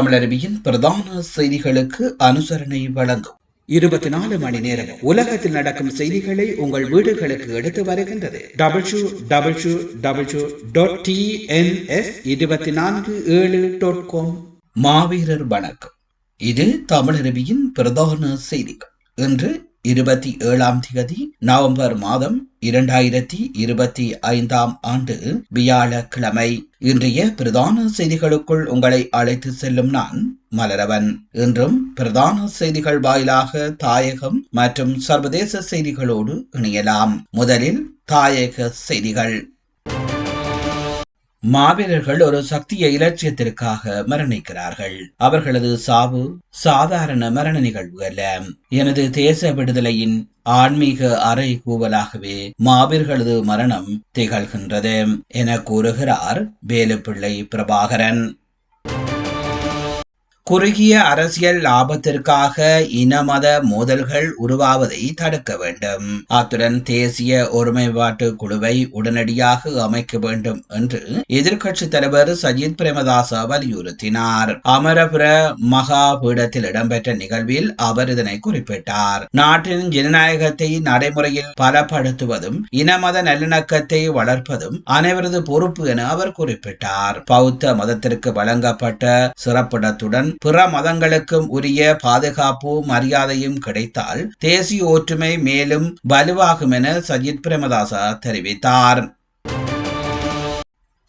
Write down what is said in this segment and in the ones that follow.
தமிழருவியின் பிரதான செய்திகளுக்கு அனுசரணை வழங்கும். இருபத்தி நாலு மணி நேரம் உலகத்தில் நடக்கும் செய்திகளை உங்கள் வீடுகளுக்கு எடுத்து வருகின்றது. Double U double U T N dot இருபத்தி நான்கு ஏழு டாட் காம் மாவீரர் வணக்கம். இது தமிழருவியின் பிரதான செய்திகள். இன்று இருபத்தி ஏழாம் தேதி நவம்பர் மாதம் இரண்டாயிரத்தி இருபத்தி ஐந்தாம் ஆண்டு வியாழக்கிழமை. இன்றைய பிரதான செய்திகளுக்குள் உங்களை அழைத்து செல்லும் நான் மலரவன். இன்றும் பிரதான செய்திகள் வாயிலாக தாயகம் மற்றும் சர்வதேச செய்திகளோடு இணையலாம். முதலில் தாயக செய்திகள். மாவீரர்கள் ஒரு சக்திய இலட்சியத்திற்காக மரணிக்கிறார்கள். அவர்களது சாவு சாதாரண மரண நிகழ்வு அல்ல. எனது தேச விடுதலையின் ஆன்மீக அறை கூவலாகவே மாவீர்களது மரணம் திகழ்கின்றது என கூறுகிறார் வேலுப்பிள்ளை பிரபாகரன். குறுகிய அரசியல் லாபத்திற்காக இனமத மோதல்கள் உருவாவதை தடுக்க வேண்டும். அத்துடன் தேசிய ஒருமைப்பாட்டு குழுவை உடனடியாக அமைக்க வேண்டும் என்று எதிர்க்கட்சி தலைவர் சஜித் பிரேமதாச வலியுறுத்தினார். அமரபுர மகாபீடத்தில் இடம்பெற்ற நிகழ்வில் அவர் இதனை குறிப்பிட்டார். நாட்டின் ஜனநாயகத்தை நடைமுறையில் பலப்படுத்துவதும் இனமத நல்லிணக்கத்தை வளர்ப்பதும் அனைவரது பொறுப்பு என அவர் குறிப்பிட்டார். பௌத்த மதத்திற்கு வழங்கப்பட்ட சிறப்பிடத்துடன் பிற மதங்களுக்கும் உரிய பாதுகாப்பு மரியாதையும் கிடைத்தால் தேசிய ஒற்றுமை மேலும் வலுவாகும் என சஜித் பிரேமதாசா தெரிவித்தார்.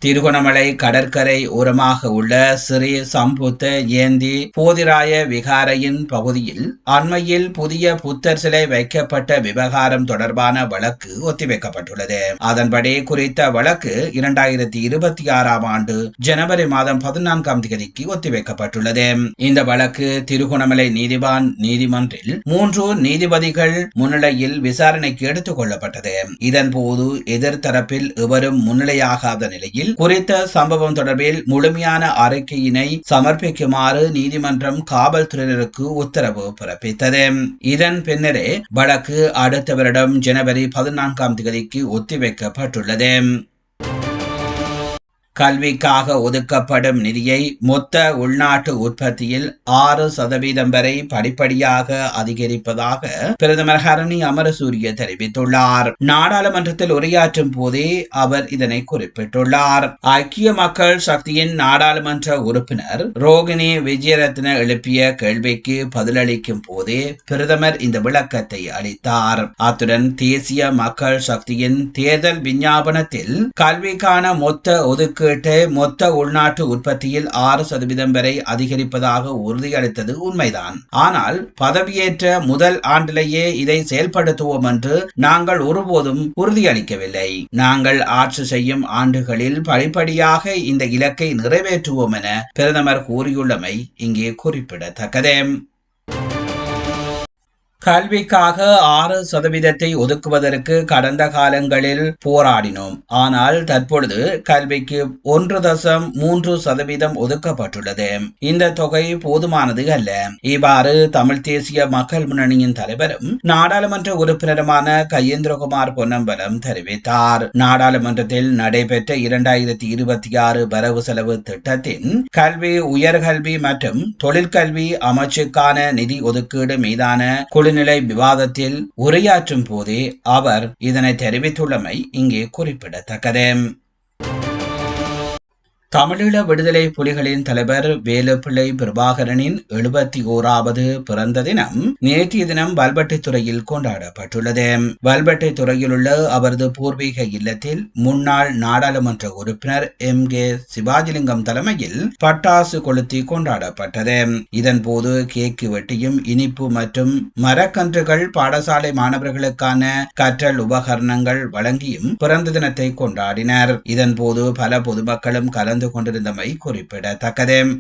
திருகோணமலை கடற்கரை ஓரமாக உள்ள ஸ்ரீ சம்புத்த ஏந்தி போதிராய விகாரையின் பகுதியில் அண்மையில் புதிய புத்தர் சிலை வைக்கப்பட்ட விவகாரம் தொடர்பான வழக்கு ஒத்திவைக்கப்பட்டுள்ளது. அதன்படி குறித்த வழக்கு இரண்டாயிரத்தி இருபத்தி ஆறாம் ஆண்டு ஜனவரி மாதம் பதினான்காம் தேதிக்கு ஒத்திவைக்கப்பட்டுள்ளது. இந்த வழக்கு திருகோணமலை நீதிவான் நீதிமன்றில் மூன்று நீதிபதிகள் முன்னிலையில் விசாரணைக்கு எடுத்துக் கொள்ளப்பட்டது. இதன்போது எதிர்த்தரப்பில் எவரும் முன்னிலையாகாத நிலையில் குறித்த சம்பவம் தொடர்பில் முழுமையான அறிக்கையினை சமர்ப்பிக்குமாறு நீதிமன்றம் காவல்துறையினருக்கு உத்தரவு பிறப்பித்தது. இதன் பின்னரே வழக்கு அடுத்த வருடம் ஜனவரி பதினான்காம் தேதிக்கு ஒத்திவைக்கப்பட்டுள்ளது. கல்விக்காக ஒதுக்கப்படும் நிதியை மொத்த உள்நாட்டு உற்பத்தியில் ஆறு சதவீதம் வரை படிப்படியாக அதிகரிப்பதாக பிரதமர் ஹரணி அமரசூரிய தெரிவித்துள்ளார். நாடாளுமன்றத்தில் உரையாற்றும் போதே அவர் இதனை குறிப்பிட்டுள்ளார். ஐக்கிய மக்கள் சக்தியின் நாடாளுமன்ற உறுப்பினர் ரோகிணி விஜயரத்ன எழுப்பிய கேள்விக்கு பதிலளிக்கும் போதே பிரதமர் இந்த விளக்கத்தை அளித்தார். அத்துடன் தேசிய மக்கள் சக்தியின் தேர்தல் விஞ்ஞாபனத்தில் கல்விக்கான மொத்த ஒதுக்கு ஒதுக்கீட்டை மொத்த உள்நாட்டு உற்பத்தியில் ஆறு சதவீதம் வரை அதிகரிப்பதாக உறுதியளித்தது உண்மைதான். ஆனால் பதவியேற்ற முதல் ஆண்டிலேயே இதை செயல்படுத்துவோம் என்று நாங்கள் ஒருபோதும் உறுதியளிக்கவில்லை. நாங்கள் ஆட்சி செய்யும் ஆண்டுகளில் படிப்படியாக இந்த இலக்கை நிறைவேற்றுவோம் என பிரதமர் கூறியுள்ளமை இங்கே குறிப்பிடத்தக்கது. கல்விக்காக ஆறு சதவீதத்தை ஒதுக்குவதற்கு கடந்த காலங்களில் போராடினோம். ஆனால் தற்பொழுது கல்விக்கு ஒன்று தசம் மூன்று சதவீதம் ஒதுக்கப்பட்டுள்ளது. இந்த தொகை போதுமானது அல்ல. இவ்வாறு தமிழ் தேசிய மக்கள் முன்னணியின் தலைவரும் நாடாளுமன்ற உறுப்பினருமான கையேந்திரகுமார் பொன்னம்பலம் தெரிவித்தார். நாடாளுமன்றத்தில் நடைபெற்ற இரண்டாயிரத்தி இருபத்தி ஆறு வரவு செலவு திட்டத்தின் கல்வி உயர்கல்வி மற்றும் தொழிற்கல்வி அமைச்சுக்கான நிதி ஒதுக்கீடு மீதான குழு நிலை விவாதத்தில் உரையாற்றும் போதே அவர் இதனை தெரிவித்துள்ளமை இங்கே குறிப்பிடத்தக்கது. தமிழீழ விடுதலை புலிகளின் தலைவர் வேலுப்பிள்ளை பிரபாகரனின் எழுபத்தி ஓராவது பிறந்த தினம் நேற்றைய தினம் வல்பட்டைத்துறையில் கொண்டாடப்பட்டுள்ளது. வல்பட்டைத்துறையில் உள்ள அவரது பூர்வீக இல்லத்தில் முன்னாள் நாடாளுமன்ற உறுப்பினர் எம். கே. சிவாஜிலிங்கம் தலைமையில் பட்டாசு கொளுத்தி கொண்டாடப்பட்டது. இதன்போது கேக்கு வெட்டியும் இனிப்பு மற்றும் மரக்கன்றுகள் பாடசாலை மாணவர்களுக்கான கற்றல் உபகரணங்கள் வழங்கியும் பிறந்த தினத்தை கொண்டாடினர். இதன்போது பல பொதுமக்களும் கலந்து கொண்டிருந்தமை குறிப்பிடத்தக்கது.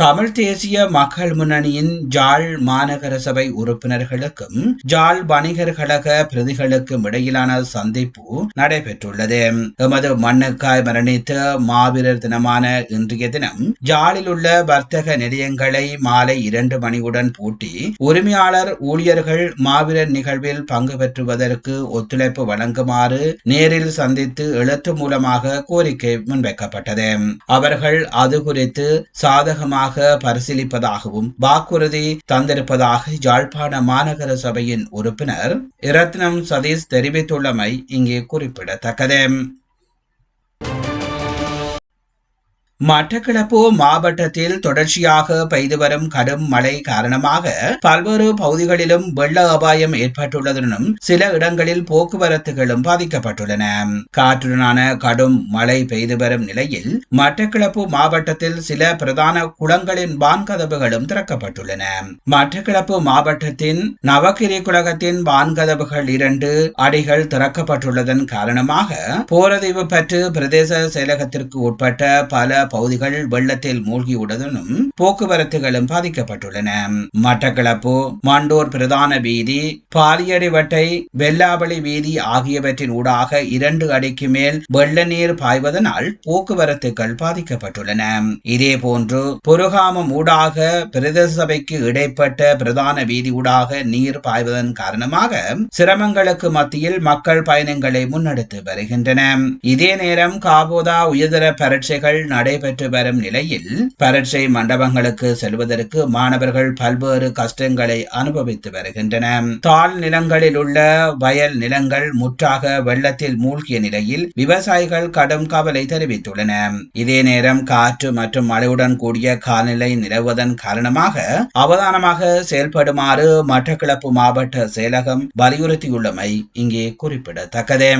தமிழ் தேசிய மக்கள் முன்னணியின் ஜாழ் மாநகர சபை உறுப்பினர்களுக்கும் ஜாழ் வணிகர் கழக பிரதிகளுக்கும் இடையிலான சந்திப்பு நடைபெற்றுள்ளது. எமது மண்ணுக்காய் மரணித்த மாவீரர் தினமான இன்றைய தினம் ஜாழில் உள்ள வர்த்தக நிலையங்களை மாலை இரண்டு மணியுடன் பூட்டி உரிமையாளர் ஊழியர்கள் மாவீரர் நிகழ்வில் பங்கு பெற்றுவதற்கு ஒத்துழைப்பு வழங்குமாறு நேரில் சந்தித்து எழுத்து மூலமாக கோரிக்கை முன்வைக்கப்பட்டது. அவர்கள் அது குறித்து சாதகமாக பரிசீலிப்பதாகவும் வாக்குறுதி தந்திருப்பதாக யாழ்ப்பாண மாநகர சபையின் உறுப்பினர் இரத்னம் சதீஷ் தெரிவித்துள்ளமை இங்கே குறிப்பிடத்தக்கது. மட்டக்களப்பு மாவட்டத்தில் தொடர்ச்சியாக பெய்து வரும் கடும் மழை காரணமாக பல்வேறு பகுதிகளிலும் வெள்ள அபாயம் ஏற்பட்டுள்ளதுடனும் சில இடங்களில் போக்குவரத்துகளும் பாதிக்கப்பட்டுள்ளன. காற்றுடனான கடும் மழை பெய்து வரும் நிலையில் மட்டக்களப்பு மாவட்டத்தில் சில பிரதான குளங்களின் வான்கதவுகளும் திறக்கப்பட்டுள்ளன. மட்டக்களப்பு மாவட்டத்தின் நவகிரி குலகத்தின் வான்கதவுகள் இரண்டு அடிகள் திறக்கப்பட்டுள்ளதன் காரணமாக போரதீவு பற்று பிரதேச செயலகத்திற்கு உட்பட்ட பல பகுதிகள் வெள்ளத்தில் மூழ்கியுள்ளதும் போக்குவரத்துகளும் பாதிக்கப்பட்டுள்ளன. மட்டக்களப்பு மண்டூர் பிரதான வீதி பாலியடிவட்டை வெள்ளாவளி வீதி ஆகியவற்றின் ஊடாக இரண்டு அடிக்கு மேல் வெள்ள நீர் பாய்வதனால் போக்குவரத்துகள் பாதிக்கப்பட்டுள்ளன. இதே போன்று புருகாமம் ஊடாக பிரதேச சபைக்கு இடைப்பட்ட பிரதான வீதி ஊடாக நீர் பாய்வதன் காரணமாக சிரமங்களுக்கு மத்தியில் மக்கள் பயணங்களை முன்னெடுத்து வருகின்றன. இதே நேரம் காபோதா உயர்தர பரீட்சைகள் நடை நடைபெற்று வரும் நிலையில் பரீட்சை மண்டபங்களுக்கு செல்வதற்கு மாணவர்கள் பல்வேறு கஷ்டங்களை அனுபவித்து வருகின்றன. தாழ் நிலங்களில் உள்ள வயல் நிலங்கள் முற்றாக வெள்ளத்தில் மூழ்கிய நிலையில் விவசாயிகள் கடும் கவலை தெரிவித்துள்ளன. இதே நேரம் காற்று மற்றும் மழையுடன் கூடிய காலநிலை நிலவுவதன் காரணமாக அவதானமாக செயல்படுமாறு மட்டக்களப்பு மாவட்ட செயலகம் வலியுறுத்தியுள்ளமை இங்கே குறிப்பிடத்தக்கது.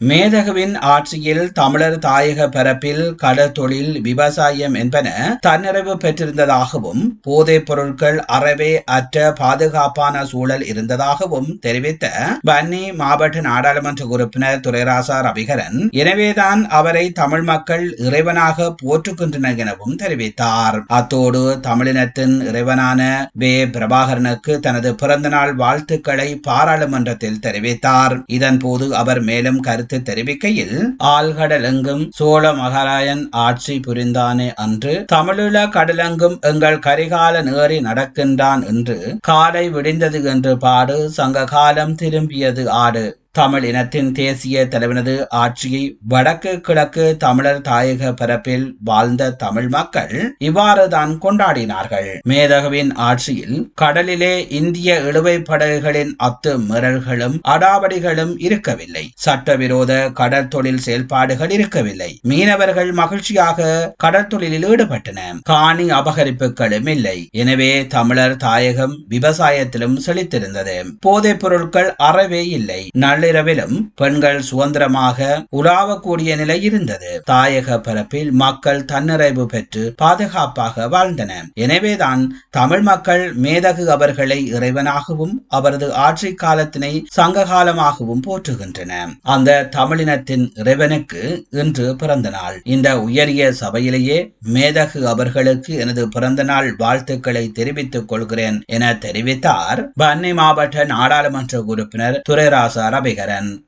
மேதகுவின் ஆட்சியில் தமிழர் தாயக பரப்பில் கடற்தொழில் விவசாயம் என்பன தன்னிறைவு பெற்றிருந்ததாகவும் போதைப் பொருட்கள் அறவே அற்ற பாதுகாப்பான சூழல் இருந்ததாகவும் தெரிவித்த வன்னி மாவட்ட நாடாளுமன்ற உறுப்பினர் துரைராசா ரவிகரன் எனவேதான் அவரை தமிழ் மக்கள் இறைவனாக போற்றுகின்றனர் எனவும் தெரிவித்தார். அத்தோடு தமிழினத்தின் இறைவனான வே. பிரபாகரனுக்கு தனது பிறந்தநாள் வாழ்த்துக்களை பாராளுமன்றத்தில் தெரிவித்தார். இதன்போது அவர் மேலும் கருத்து கருத்து தெரிவிக்கையில் ஆழ்கடலெங்கும் சோழ மகாராயன் ஆட்சி புரிந்தானே அன்று தமிழீழ கடலெங்கும் எங்கள் கரிகால நேறி நடக்கின்றான் என்று காலை விடிந்தது என்று பாடு சங்க காலம் திரும்பியது ஆடு. தமிழ் இனத்தின் தேசிய தலைவனது ஆட்சியை வடக்கு கிழக்கு தமிழர் தாயக பரப்பில் வாழ்ந்த தமிழ் மக்கள் இவ்வாறு தான் கொண்டாடினார்கள். மேதகவின் ஆட்சியில் கடலிலே இந்திய இழுவை படகுகளின் அத்து மிரல்களும் அடாவடிகளும் இருக்கவில்லை. சட்டவிரோத கடற்தொழில் செயல்பாடுகள் இருக்கவில்லை. மீனவர்கள் மகிழ்ச்சியாக கடற்தொழிலில் ஈடுபட்டன. காணி அபகரிப்புகளும் இல்லை. எனவே தமிழர் தாயகம் விவசாயத்திலும் செழித்திருந்தது. போதைப் பொருட்கள் அறவே இல்லை. நள்ளிரவிலும் பெண்கள் சுதந்திரமாக உலாவக்கூடிய நிலை இருந்தது. தாயக பரப்பில் மக்கள் தன்னிறைவு பெற்று பாதுகாப்பாக வாழ்ந்தன. எனவேதான் தமிழ் மக்கள் மேதகு அவர்களை இறைவனாகவும் அவரது ஆட்சி காலத்தினை சங்ககாலமாகவும் போற்றுகின்றன. அந்த தமிழினத்தின் இறைவனுக்கு இன்று பிறந்த நாள். இந்த உயரிய சபையிலேயே மேதகு அவர்களுக்கு எனது பிறந்த நாள் வாழ்த்துக்களை தெரிவித்துக் கொள்கிறேன் என தெரிவித்தார். பன்னி மாவட்ட நாடாளுமன்ற உறுப்பினர் துரைராசா kebegaran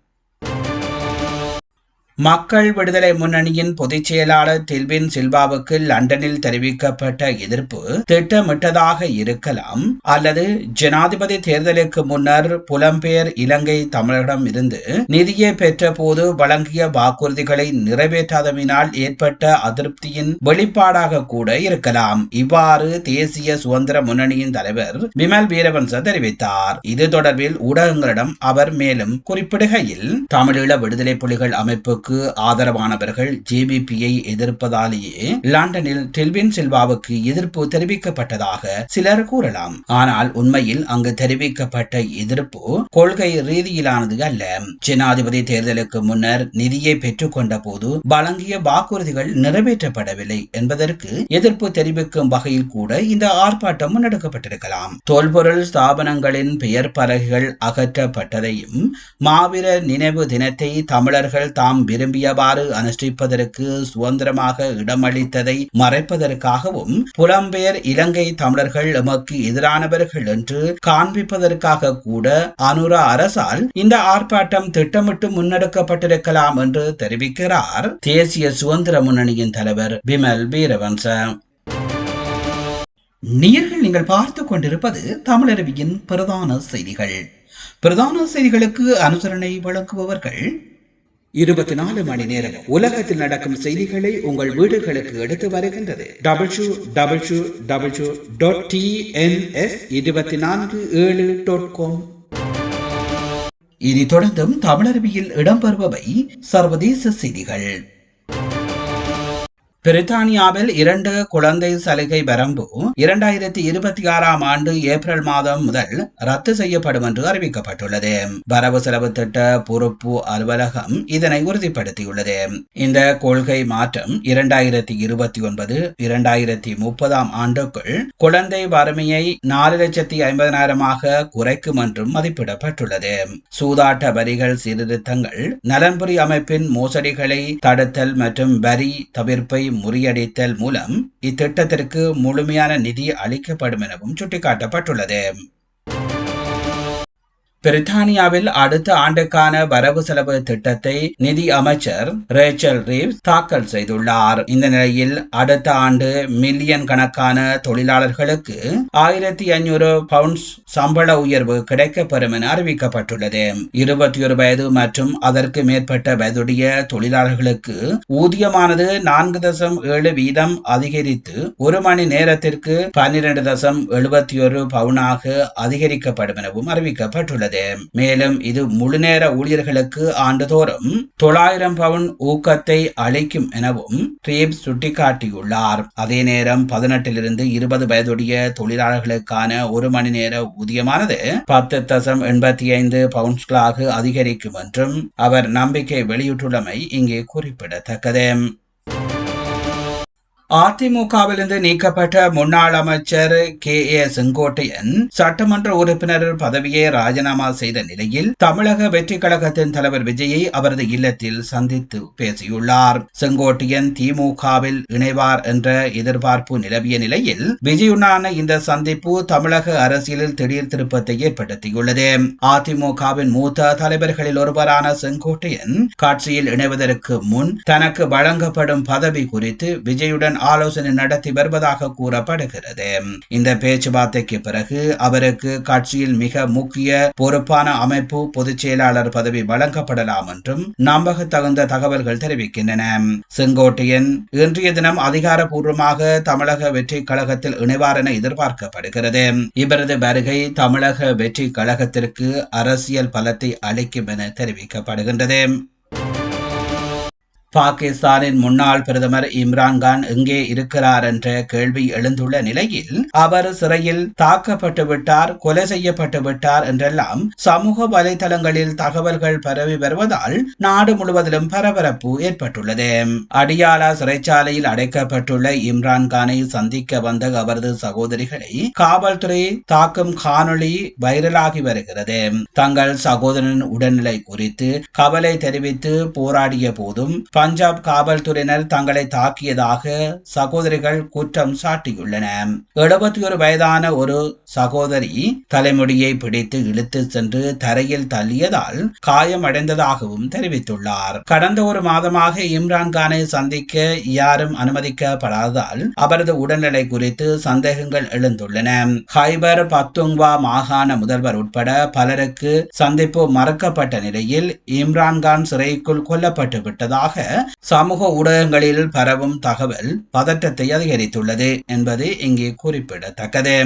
மக்கள் விடுதலை முன்னணியின் பொதுச் செயலாளர் தில்வின் சில்வாவுக்கு லண்டனில் தெரிவிக்கப்பட்ட எதிர்ப்பு திட்டமிட்டதாக இருக்கலாம் அல்லது ஜனாதிபதி தேர்தலுக்கு முன்னர் புலம்பெயர் இலங்கை தமிழரிடம் இருந்து நிதியை பெற்ற போது வழங்கிய வாக்குறுதிகளை நிறைவேற்றாதவினால் ஏற்பட்ட அதிருப்தியின் வெளிப்பாடாக கூட இருக்கலாம். இவ்வாறு தேசிய சுதந்திர முன்னணியின் தலைவர் விமல் வீரவன்ச தெரிவித்தார். இது தொடர்பில் ஊடகங்களிடம் அவர் மேலும் குறிப்பிடுகையில் தமிழீழ விடுதலை புலிகள் அமைப்பு செல்வாவுக்கு ஆதரவானவர்கள் ஜேபிபியை எதிர்ப்பதாலேயே லண்டனில் டெல்வின் செல்வாவுக்கு எதிர்ப்பு தெரிவிக்கப்பட்டதாக சிலர் கூறலாம். ஆனால் உண்மையில் அங்கு தெரிவிக்கப்பட்ட எதிர்ப்பு கொள்கை ரீதியிலானது அல்ல. ஜனாதிபதி தேர்தலுக்கு முன்னர் நிதியை பெற்றுக்கொண்ட போது வழங்கிய வாக்குறுதிகள் நிறைவேற்றப்படவில்லை என்பதற்கு எதிர்ப்பு தெரிவிக்கும் வகையில் கூட இந்த ஆர்ப்பாட்டம் முன்னெடுக்கப்பட்டிருக்கலாம். தொல்பொருள் ஸ்தாபனங்களின் பெயர் பலகைகள் அகற்றப்பட்டதையும் மாவீரர் நினைவு தினத்தை தமிழர்கள் தாம் விரும்பியவாறு அனுஷ்டிப்பதற்கு சுதந்திரமாக இடமளித்ததை மறைப்பதற்காகவும் புலம்பெயர் இலங்கை தமிழர்கள் எமக்கு எதிரானவர்கள் என்று காண்பிப்பதற்காக கூட அனுரா அரசால் இந்த ஆர்ப்பாட்டம் திட்டமிட்டு முன்னெடுக்கப்பட்டிருக்கலாம் என்று தெரிவிக்கிறார் தேசிய சுதந்திர முன்னணியின் தலைவர் பிமல் வீரவன்ச. நீர்கள் நீங்கள் பார்த்து கொண்டிருப்பது தமிழருவியின் பிரதான செய்திகள். பிரதான செய்திகளுக்கு அனுசரணை வழங்குபவர்கள் இருபத்தி நாலு மணி நேரம் உலகத்தில் நடக்கும் செய்திகளை உங்கள் வீடுகளுக்கு எடுத்து வருகின்றது. Double U double U T U இருபத்தி நான்கு ஏழு டாட் காம் இனி தொடர்ந்தும் தமிழருவியில் இடம்பெறுபவை சர்வதேச செய்திகள். பிரித்தானியாவில் இரண்டு குழந்தை சலுகை வரம்பு இரண்டாயிரத்தி இருபத்தி ஆறாம் ஆண்டு ஏப்ரல் மாதம் முதல் ரத்து செய்யப்படும் என்று அறிவிக்கப்பட்டுள்ளது. வரவு செலவு திட்ட பொறுப்பு அலுவலகம் இதனை உறுதிப்படுத்தியுள்ளது. இந்த கொள்கை மாற்றம் இரண்டாயிரத்தி இருபத்தி ஒன்பது இரண்டாயிரத்தி முப்பதாம் ஆண்டுக்குள் குழந்தை வறுமையை நாலு லட்சத்தி ஐம்பதனாயிரமாக குறைக்கும் என்றும் மதிப்பிடப்பட்டுள்ளது. சூதாட்ட வரிகள் சீர்திருத்தங்கள் நலன்புரி அமைப்பின் மோசடிகளை தடுத்தல் மற்றும் வரி தவிர்ப்பை முறியடித்தல் மூலம் இத்திட்டத்திற்கு முழுமையான நிதி அளிக்கப்படும் எனவும் சுட்டிக்காட்டப்பட்டுள்ளது. பிரித்தானியாவில் அடுத்த ஆண்டுக்கான வரவு செலவு திட்டத்தை நிதி அமைச்சர் ரேச்சல் ரீவ்ஸ் தாக்கல் செய்துள்ளார். இந்த நிலையில் அடுத்த ஆண்டு மில்லியன் கணக்கான தொழிலாளர்களுக்கு ஆயிரத்தி ஐநூறு பவுண்ட்ஸ் சம்பள உயர்வு கிடைக்கப்பெறும் என அறிவிக்கப்பட்டுள்ளது. இருபத்தி ஒரு வயது மற்றும் அதற்கு மேற்பட்ட வயதுடைய தொழிலாளர்களுக்கு ஊதியமானது நான்கு தசம் ஏழு வீதம் அதிகரித்து ஒரு மணி நேரத்திற்கு பன்னிரண்டு தசம் எழுபத்தி ஒரு பவுனாக அதிகரிக்கப்படும் எனவும் அறிவிக்கப்பட்டுள்ளது. உள்ளது மேலும் இது முழுநேர ஊழியர்களுக்கு ஆண்டுதோறும் தொள்ளாயிரம் பவுன் ஊக்கத்தை அளிக்கும் எனவும் ட்ரீப் சுட்டிக்காட்டியுள்ளார். அதே நேரம் பதினெட்டிலிருந்து இருபது வயதுடைய தொழிலாளர்களுக்கான ஒரு மணி நேர ஊதியமானது பத்து தசம் எண்பத்தி ஐந்து பவுண்ட்ஸ்களாக அதிகரிக்கும் என்றும் அவர் நம்பிக்கை வெளியிட்டுள்ளமை இங்கே குறிப்பிடத்தக்கது. அதிமுகவிலிருந்து நீக்கப்பட்ட முன்னாள் அமைச்சர் கே. ஏ. செங்கோட்டையன் சட்டமன்ற உறுப்பினர் பதவியை ராஜினாமா செய்த நிலையில் தமிழக வெற்றி கழகத்தின் தலைவர் விஜயை அவரது இல்லத்தில் சந்தித்து பேசியுள்ளார். செங்கோட்டையன் திமுகவில் இணைவார் என்ற எதிர்பார்ப்பு நிலவிய நிலையில் விஜயுடனான இந்த சந்திப்பு தமிழக அரசியலில் திடீர் திருப்பத்தை ஏற்படுத்தியுள்ளது. அதிமுகவின் மூத்த தலைவர்களில் ஒருவரான செங்கோட்டையன் காட்சியில் இணைவதற்கு முன் தனக்கு வழங்கப்படும் பதவி குறித்து விஜயுடன் ஆலோசனை நடத்தி வருவதாக கூறப்படுகிறது. இந்த பேச்சுவார்த்தைக்கு பிறகு அவருக்கு கட்சியில் மிக முக்கிய பொறுப்பான அமைப்பு பொதுச் செயலாளர் பதவி வழங்கப்படலாம் என்றும் நம்பக தகுந்த தகவல்கள் தெரிவிக்கின்றன. செங்கோட்டையன் இன்றைய தினம் அதிகாரப்பூர்வமாக தமிழக வெற்றி கழகத்தில் இணைவார் என எதிர்பார்க்கப்படுகிறது. இவரது வருகை தமிழக வெற்றி கழகத்திற்கு அரசியல் பலத்தை அளிக்கும் என தெரிவிக்கப்படுகின்றது. பாகிஸ்தானின் முன்னாள் பிரதமர் இம்ரான்கான் எங்கே இருக்கிறார் என்ற கேள்வி எழுந்துள்ள நிலையில் அவர் சிறையில் தாக்கப்பட்டு விட்டார் கொலை செய்யப்பட்டு விட்டார் என்றெல்லாம் சமூக வலைதளங்களில் தகவல்கள் பரவி வருவதால் நாடு முழுவதிலும் பரபரப்பு ஏற்பட்டுள்ளது. அடியாலா சிறைச்சாலையில் அடைக்கப்பட்டுள்ள இம்ரான்கானை சந்திக்க வந்த அவரது சகோதரிகளை காவல்துறை தாக்கும் காணொளி வைரலாகி வருகிறது. தங்கள் சகோதரன் உடல்நிலை குறித்து கவலை தெரிவித்து போராடிய போதும் பஞ்சாப் காவல்துறையினர் தங்களை தாக்கியதாக சகோதரிகள் குற்றம் சாட்டியுள்ளன. எழுபத்தி ஒரு வயதான ஒரு சகோதரி தலைமுடியை பிடித்து இழுத்து சென்று தரையில் தள்ளியதால் காயமடைந்ததாகவும் தெரிவித்துள்ளார். கடந்த ஒரு மாதமாக இம்ரான்கானை சந்திக்க யாரும் அனுமதிக்கப்படாததால் அவரது உடல்நிலை குறித்து சந்தேகங்கள் எழுந்துள்ளன. ஹைபர் பத்துங்வா மாகாண முதல்வர் உட்பட பலருக்கு சந்திப்பு மறுக்கப்பட்ட நிலையில் இம்ரான்கான் சிறைக்குள் கொல்லப்பட்டு விட்டதாக சமூக ஊடகங்களில் பரவும் தகவல் பதற்றத்தை அதிகரித்துள்ளது என்பது இங்கே குறிப்பிடத்தக்கது.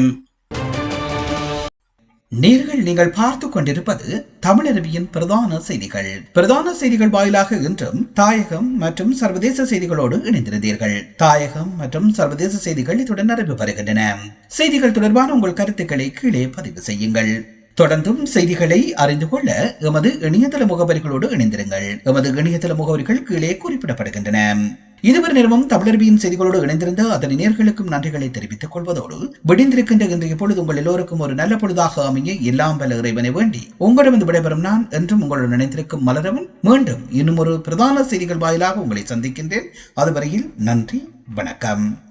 நேர்கள் நீங்கள் பார்த்து கொண்டிருப்பது தமிழருவியின் பிரதான செய்திகள். பிரதான செய்திகள் வாயிலாக இன்றும் தாயகம் மற்றும் சர்வதேச செய்திகளோடு இணைந்திருந்தீர்கள். தாயகம் மற்றும் சர்வதேச செய்திகள் இத்துடன் நிறைவு பெறுகின்றன. செய்திகள் தொடர்பான உங்கள் கருத்துக்களை கீழே பதிவு செய்யுங்கள். தொடர்ந்தும் செய்திகளை அறிந்து கொள்ள எமது இணையதள முகவரிகளோடு இணைந்திருங்கள். எமது இணையதள முகவரிகள் கீழே குறிப்பிடப்படுகின்றன. இதுவரை நேரமும் தமிழர்பியின் செய்திகளோடு இணைந்திருந்த அதன் நேர்களுக்கும் நன்றிகளை தெரிவித்துக் கொள்வதோடு விடிந்திருக்கின்ற இன்றைய பொழுது உங்கள் எல்லோருக்கும் ஒரு நல்ல பொழுதாக அமைய எல்லாம் வல்ல இறைவனை வேண்டி உங்களிடம் விடைபெறும் நான் என்றும் உங்களுடன் இணைந்திருக்கும் மலரவன். மீண்டும் இன்னும் ஒரு பிரதான செய்திகள் வாயிலாக உங்களை சந்திக்கின்றேன். அதுவரையில் நன்றி வணக்கம்.